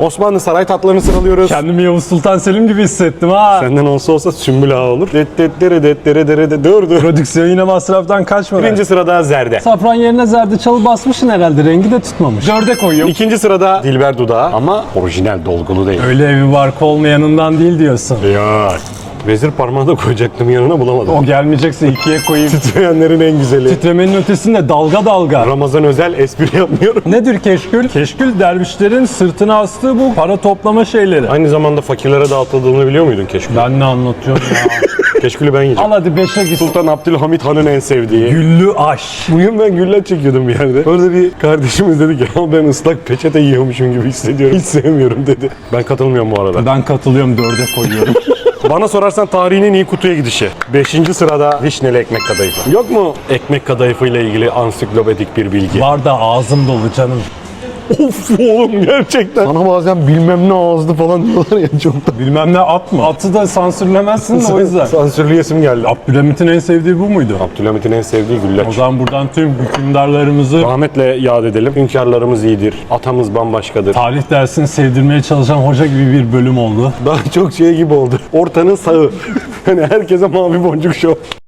Osmanlı saray tatlarını sıralıyoruz. Kendimi Yavuz Sultan Selim gibi hissettim ha. Senden olsa olsa sümbül ağa olur. Det det dere det dere dere de dur dur. Prodüksiyon yine masraftan kaçmadı. Birinci sırada zerde. Safran yerine zerdeçalı basmışsın herhalde. Rengi de tutmamış. Dörde koyuyorum. İkinci sırada Dilber dudağı ama orijinal dolgulu değil. Öyle evi barkı olmayanından değil diyorsun. Yok. Vezir parmağı da koyacaktım yanına bulamadım. O gelmeyecekse ikiye koyayım. Titreyenlerin en güzeli. Titremenin ötesinde dalga dalga. Ramazan özel espri yapmıyorum. Nedir keşkül? Keşkül dervişlerin sırtına astığı bu para toplama şeyleri. Aynı zamanda fakirlere dağıtıldığını biliyor muydun keşkül? Ben ne anlatıyorum ya? Keşkülü ben yiyeceğim. Al hadi beşe git. Sultan Abdülhamit Han'ın en sevdiği. Güllü aş. Bugün ben güller çekiyordum bir yerde. Orada bir kardeşimiz dedi ki ya ben ıslak peçete yiyormuşum gibi hissediyorum. Hiç sevmiyorum dedi. Ben katılmıyorum bu arada. Ben katılıyorum dörde koyuyorum. Bana sorarsan tarihinin iyi kutuya gidişi. Beşinci sırada vişneli ekmek kadayıfı. Yok mu ekmek kadayıfı ile ilgili ansiklopedik bir bilgi? Var da ağzım dolu canım. of oğlum gerçekten. Bana bazen bilmem ne ağızdı falan diyorlar ya çok da. Bilmem ne at mı? Atı da sansürlemezsin de o yüzden. Sansürlüyesim geldi. Abdülhamit'in en sevdiği bu muydu? Abdülhamit'in en sevdiği O güllaç. zaman buradan tüm hükümdarlarımızı Rahmetle yad edelim. Hünkârlarımız iyidir. Atamız bambaşkadır. tarih dersini sevdirmeye çalışan hoca gibi bir bölüm oldu. Daha çok şey gibi oldu. Ortanın sağı. hani herkese mavi boncuk şov.